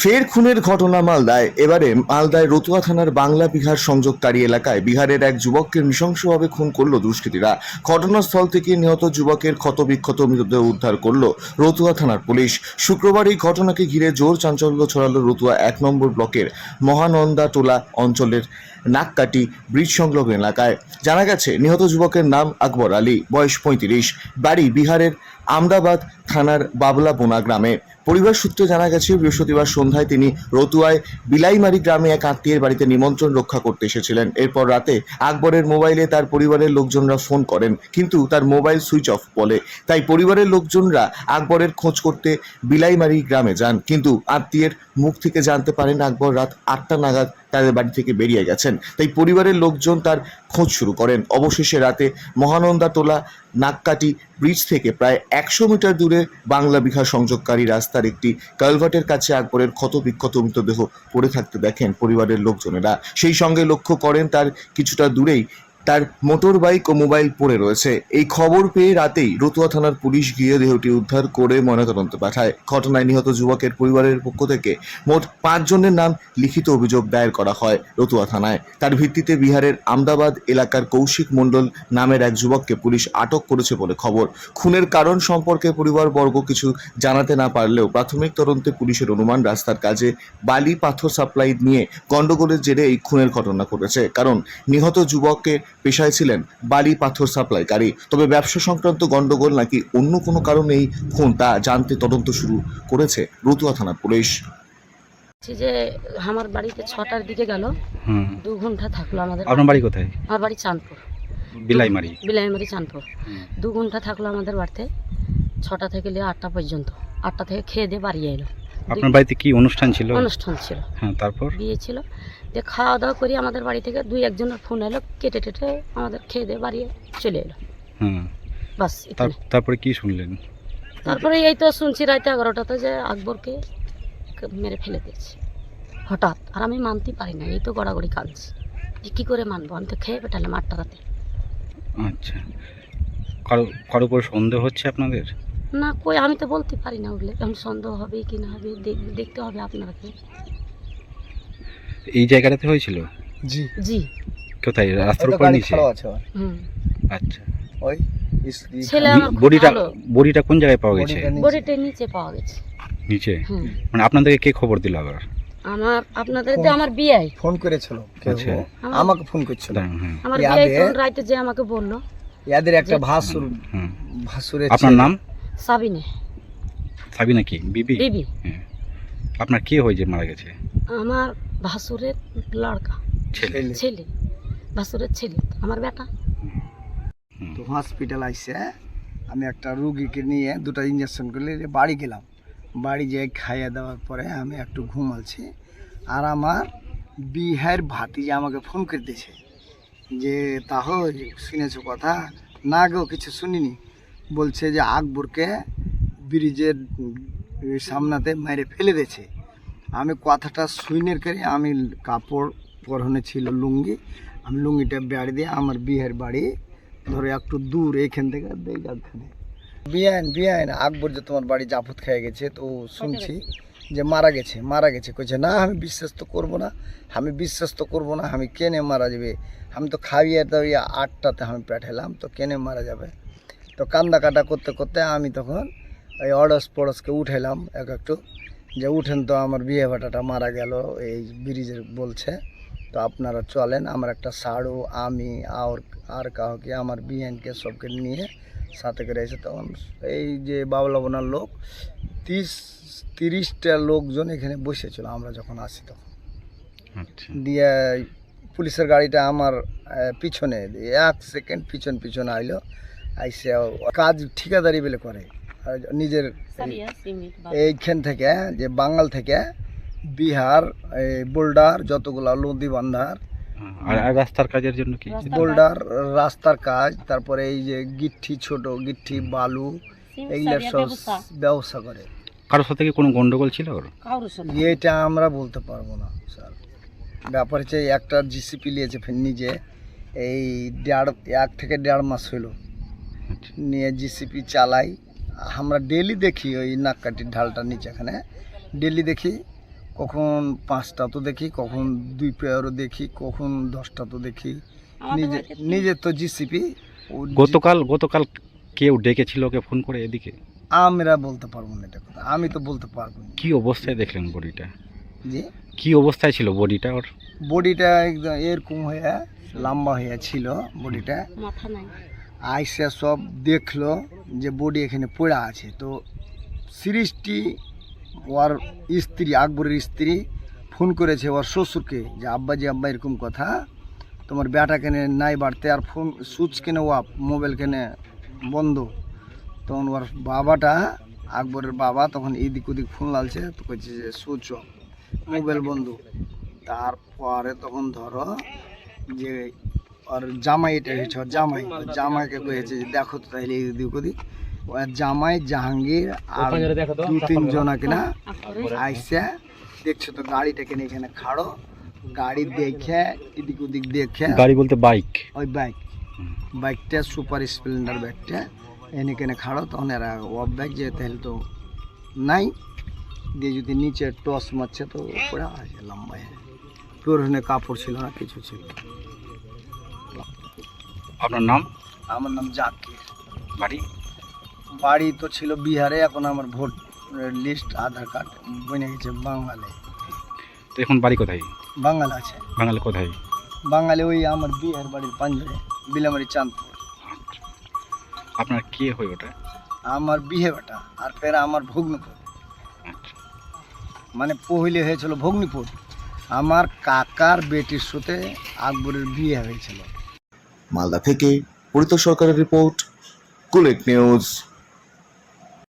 ফের খুনের ঘটনা মালদায়। এবারে মালদায় রতুয়া থানার বাংলা বিহার সংযোগকারী এলাকায় বিহারের এক যুবককে নৃশংসভাবে খুন করল দুষ্কৃতীরা। ঘটনাস্থল থেকে নিহত যুবকের ক্ষতবিক্ষত মৃতদেহ উদ্ধার করল রতুয়া থানার পুলিশ। শুক্রবার এই ঘটনাকে ঘিরে জোর চাঞ্চল্য ছড়ালো রতুয়া এক নম্বর ব্লকের মহানন্দা টোলা অঞ্চলের নাককাটি ব্রিজ সংলগ্ন এলাকায়। জানা গেছে, নিহত যুবকের নাম আকবর আলী, বয়স পঁয়ত্রিশ, বাড়ি বিহারের আমদাবাদ থানার বাবলা বোনা গ্রামে। পরিবার সূত্রে জানা গেছে, বৃহস্পতিবার সন্ধ্যায় তিনি রতুয়ায় বিলাইমারি গ্রামে এক আত্মীয়ের বাড়িতে নিমন্ত্রণ রক্ষা করতে এসেছিলেন। এরপর রাতে আকবরের মোবাইলে তার পরিবারের লোকজনরা ফোন করেন, কিন্তু তার মোবাইল সুইচ অফ বলে। তাই পরিবারের লোকজনরা আকবরের খোঁজ করতে বিলাইমারি গ্রামে যান, কিন্তু আত্মীয়ের মুখ থেকে জানতে পারেন আকবর রাত আটটা নাগাদ তাদের বাড়ি থেকে বেরিয়ে গেছেন। তাই পরিবারের লোকজন তার খোঁজ শুরু করেন। অবশেষে রাতে মহানন্দা তোলা নাককাটি ব্রিজ থেকে প্রায় একশো মিটার দূরে বাংলা বিহার সংযোগকারী রাস্তার একটি কালভার্টের কাছে আকবরের ক্ষত বিক্ষত মৃতদেহ পড়ে থাকতে দেখেন পরিবারের লোকজনেরা। সেই সঙ্গে লক্ষ্য করেন তার কিছুটা দূরেই তার মোটর বাইক ও মোবাইল পড়ে রয়েছে। এই খবর পেয়ে রাতেই রতুয়া থানার পুলিশ গিয়ে দেহটি উদ্ধার করে ময়নাতদন্ত পাঠায়। ঘটনায় নিহত যুবকের পরিবারের পক্ষ থেকে মোট পাঁচজনের নাম লিখিত অভিযোগ দায়ের করা হয় রতুয়া থানায়। তার ভিত্তিতে বিহারের আমদাবাদ এলাকার কৌশিক মণ্ডল নামের এক যুবককে পুলিশ আটক করেছে বলে খবর। খুনের কারণ সম্পর্কে পরিবারবর্গ কিছু জানাতে না পারলেও প্রাথমিক তদন্তে পুলিশের অনুমান রাস্তার কাজে বালি পাথর সাপ্লাই নিয়ে গন্ডগোলের জেরে এই খুনের ঘটনা ঘটেছে। কারণ নিহত যুবকের পেশায় ছিলেন বালি পাথর সাপ্লাইকারী। তবে ব্যবসা সংক্রান্ত গন্ডগোল নাকি অন্য কোনো কারণে এই খুন তা জানতে তদন্ত শুরু করেছে রতুয়া থানার পুলিশ। যে আমার বাড়িতে ছটার দিকে গেল। দু ঘণ্টা থাকল আমাদের। আপনার বাড়ি কোথায়? আমার বাড়ি চাঁদপুর। বিলাইমারি। বিলাইমারি চাঁদপুর। দু ঘণ্টা থাকল আমাদের বাড়িতে। ছটা থেকে নিয়ে আটটা পর্যন্ত। আটটা থেকে খেয়ে দিয়ে বাড়ি এলো। আপনার বাড়িতে কি অনুষ্ঠান ছিল? অনুষ্ঠান ছিল। হ্যাঁ তারপর? বিয়ে ছিল। যে খাওয়া দাওয়া করি আমাদের বাড়ি থেকে দুই একজনের ফোন এলো কেটে টেটে আমাদের খেয়ে দিয়ে বাড়ি চলে এলো। হুম। বাস তারপরে কি শুনলেন? তারপরে এই তো শুনছি রাতে এগারোটাতে যে আকবরকে মেরে ফেলে দিয়েছে। হঠাৎ। আর আমি মানতে পারি না এই তো গড়াগড়ি কাঁদছি। যে কী করে মানবো? আমি তো খেয়ে পেটালাম আটটা রাতে। আচ্ছা। কারও কারও উপর সন্দেহ হচ্ছে আপনাদের? না কই আমি তো বলতে পারি না ওগুলো এখন সন্দেহ হবে কি না হবে দেখতে হবে আপনাকে। এই জায়গাটাতে হয়েছিল? জি। জি। কোথায়? রাস্তার উপর নিচে? আচ্ছা। ওই ছেলে বডিটা বডিটা কোন জায়গায় পাওয়া গেছে? বডিটা নিচে। পাওয়া গেছে। নিচে? মানে আপনাদেরকে কে খবর দিল আবার? আমার আপনাদের যে আমার বিয়ে ফোন করেছিল আচ্ছা। আমাকে ফোন করছিল। হ্যাঁ আমার বিয়ে তখন রাইতে যে আমাকে বলল। ইয়াদের একটা ভাসুর ভাসুরের আপনার নাম? সাবিনে। সাবি নাকি বিবি? বিবি। হ্যাঁ। আপনার কে হয়ে যে মারা গেছে? আমার ভাসুরের লড়কা। ছেলে। ছেলে। ভাসুরের ছেলে আমার বেটা। তো হসপিটাল আইসে আমি একটা রুগীকে নিয়ে দুটো ইঞ্জেকশন করলে বাড়ি গেলাম। বাড়ি যেয়ে খাইয়ে দেওয়ার পরে আমি একটু ঘুমালছি আর আমার বিহার ভাতিজা আমাকে ফোন করে করতেছে যে তাহলে শুনেছো কথা? না গো কিছু শুনিনি। বলছে যে আকবরকে ব্রিজের সামনাতে মেরে ফেলে দিয়েছে। আমি কথাটা শুনের করে আমি কাপড় পরনে ছিল লুঙ্গি। আমি লুঙ্গিটা বেড়ে দিয়ে আমার বিয়ের বাড়ি ধরো একটু দূর এখান থেকে দেখানে বিয়ান বিয়ান, আকবর যে তোমার বাড়ি জাফত খেয়ে গেছে, তো শুনছি যে মারা গেছে মারা গেছে। কইছে, না, আমি বিশ্বাস তো করব না, আমি বিশ্বাস তো করব না, আমি কেনে মারা যাবে? আমি তো খাইয়ে দাইয়ে আটটাতে আমি পেঠালাম তো কেনে মারা যাবে? তো কান্দা কাটা করতে করতে আমি তখন ওই অড়স পড়সকে উঠাইলাম এক একটু। যে উঠেন তো আমার বিয়ে ভাটাটা মারা গেল এই ব্রিজের বলছে। তো আপনারা চলেন আমার একটা সাড়ু আমি আর আর কাউকে আমার বিয়ানকে সবকে নিয়ে সাথে করে এসে তখন এই যে বাবলা বোনার লোক তিরিশ তিরিশটা লোকজন এখানে বসেছিল আমরা যখন আসি তখন। আচ্ছা। দিয়ে পুলিশের গাড়িটা আমার পিছনে দিয়ে এক সেকেন্ড পিছন পিছনে আইলো। আইসে কাজ ঠিকাদারি বলে করে। আর নিজের এইখান থেকে যে বাঙাল থেকে বিহার এই বোল্ডার যতগুলো নদী বান্ধার আর রাস্তার কাজের জন্য কি? বোল্ডার রাস্তার কাজ তারপরে এই যে গিট্টি ছোট গিট্টি বালু এগুলোর সব ব্যবসা। করে। কারোর সাথে কি কোনো গন্ডগোল ছিল এটা আমরা বলতে পারব না স্যার। ব্যাপার হচ্ছে একটা জিসিপি নিয়েছে ফের নিজে। এই দেড় এক থেকে দেড় মাস হইল। আচ্ছা নিয়ে জিসিপি চালাই। আমরা ডেলি দেখি ওই নাককাটির ঢালটা নিচে এখানে ডেলি দেখি কখন পাঁচটা তো দেখি কখন দুই পেয়ারও দেখি কখন দশটা তো দেখি। নিজে নিজের তো জিসিপি গতকাল গতকাল কেউ ডেকেছিল ওকে ফোন করে এদিকে? আমরা বলতে পারব না এটা কথা। আমি তো বলতে পারব না। কি অবস্থায় দেখলেন বডিটা? যে কি অবস্থায় ছিল বডিটা ওর? বডিটা একদম এরকম হয়ে লম্বা হয়ে ছিল বডিটা। মাথা নাই। আইসে সব দেখল যে বডি এখানে পড়া আছে। তো সিরিজটি ওর স্ত্রী, আকবরের স্ত্রী ফোন করেছে ওর শ্বশুরকে যে আব্বা যে আব্বা, এরকম কথা। তোমার বেটা কেনে নাই বাড়তে আর ফোন, সুইচ কেনে ওয়াপ মোবাইল কেনে বন্ধ। তখন ওর বাবাটা, আকবরের বাবা তখন এদিক ওদিক ফোন লালছে, তো কইছে যে, সুইচ অফ, মোবাইল বন্ধ। তারপরে তখন ধরো যে আর জামাই এটা হয়েছে ওর জামাই ওর জামাইকে কয়েছে যে দেখো তো তাহলে এদিক ওদিক ওর জামাই জাহাঙ্গীর আর দু তিন জন কিনা আইসা দেখছ তো গাড়িটা কিনে এখানে খাড়ো গাড়ি দেখে এদিক ওদিক দেখে গাড়ি বলতে বাইক ওই বাইক বাইকটা সুপার স্প্লেন্ডার বাইকটা এনে কেনে খাড়ো তখন এরা অফ বাইক যে তাহলে তো নাই দিয়ে যদি নিচে টস মারছে তো উপরে আছে লম্বা পুরো কাপড় ছিল না কিছু ছিল। আপনার নাম? আমার নাম জাকির। বাড়ি? বাড়ি তো ছিল বিহারে এখন আমার ভোট লিস্ট আধার কার্ড বনে গেছে বাঙালি তো এখন বাড়ি কোথায়? বাঙাল আছে। বাঙালি কোথায়? বাঙালি ওই আমার বিহার বাড়ির পাঞ্জরে বিলামারি চাঁদপুর। আচ্ছা। আপনার কে হয়ে ওটা? আমার বিহে বেটা আর ফের আমার ভগ্নিপুর। আচ্ছা। মানে পহিলে হয়েছিল ভগ্নিপুর। আমার কাকার বেটির সাথে আকবরের বিয়ে হয়েছিল। মালদা থেকে পরিত সরকারের রিপোর্ট কুলেক নিউজ